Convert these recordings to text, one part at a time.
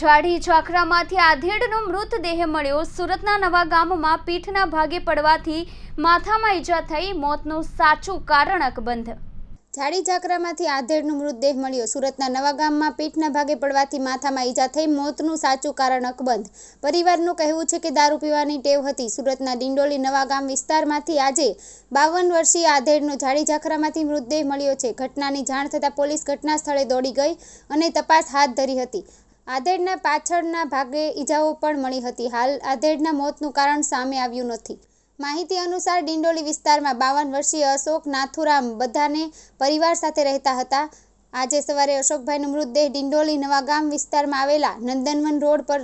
ઝાડી ઝાખરામાંથી આધેડનો મૃતદેહ મળ્યો. સુરતના નવા ગામમાં પીઠના ભાગે પડવાથી માથામાં ઈજા થઈ, મોતનું સાચું કારણ અકબંધ ઝાડી ઝાકરામાંથી આધેડનો મૃતદેહ મળ્યો. સુરતના નવા ગામમાં પીઠના ભાગે પડવાથી માથામાં ઈજા થઈ, મોતનું સાચું કારણ અકબંધ પરિવારનું કહેવું છે કે દારૂ પીવાની ટેવ હતી. સુરતના ડિંડોલી નવા ગામ વિસ્તારમાંથી આજે બાવન વર્ષીય આધેડનો ઝાડી ઝાખરામાંથી મૃતદેહ મળ્યો છે. ઘટનાની જાણ થતાં પોલીસ ઘટના સ્થળે દોડી ગઈ અને તપાસ હાથ ધરી હતી. આધેડના પાછળના ભાગે ઈજાઓ પણ મળી હતી. હાલ આધેડના મોતનું કારણ સામે આવ્યું નથી. માહિતી અનુસાર ડિંડોલી વિસ્તારમાં બાવન વર્ષીય અશોક નાથુરામ બધાને પરિવાર સાથે રહેતા હતા. આજે સવારે અશોકભાઈનો મૃતદેહ ડિંડોલી નવાગામ વિસ્તારમાં આવેલા નંદનવન રોડ પર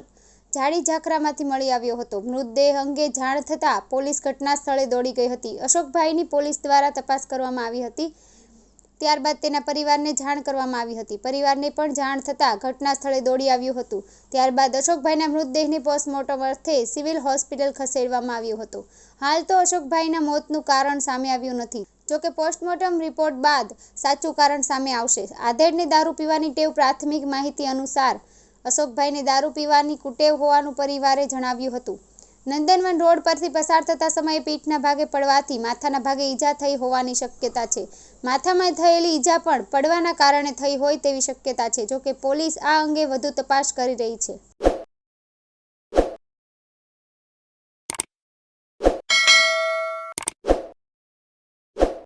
ઝાડી ઝાખરામાંથી મળી આવ્યો હતો. મૃતદેહ અંગે જાણ થતાં પોલીસ ઘટના સ્થળે દોડી ગઈ હતી. અશોકભાઈની પોલીસ દ્વારા તપાસ કરવામાં આવી હતી. ત્યારબાદ તેના પરિવારને જાણ કરવામાં આવી હતી. પરિવારને પણ જાણ થતાં ઘટના સ્થળે દોડી આવ્યું હતું. ત્યારબાદ અશોકભાઈના મૃતદેહને પોસ્ટમોર્ટમ અર્થે સિવિલ હોસ્પિટલ ખસેડવામાં આવ્યો હતો. હાલ તો અશોકભાઈના મોતનું કારણ સામે આવ્યું નથી. જોકે પોસ્ટમોર્ટમ રિપોર્ટ બાદ સાચું કારણ સામે આવશે. આધેડને દારૂ પીવાની ટેવ પ્રાથમિક માહિતી અનુસાર અશોકભાઈને દારૂ પીવાની કુટેવ હોવાનું પરિવારે જણાવ્યું હતું. નંદનવન રોડ પરથી પસાર થતા સમયે પીઠના ભાગે પડવાથી માથાના ભાગે ઈજા થઈ હોવાની શક્યતા છે. માથામાં થયેલી ઈજા પણ પડવાના કારણે થઈ હોય તેવી શક્યતા છે, જોકે પોલીસ આ અંગે વધુ તપાસ કરી રહી છે.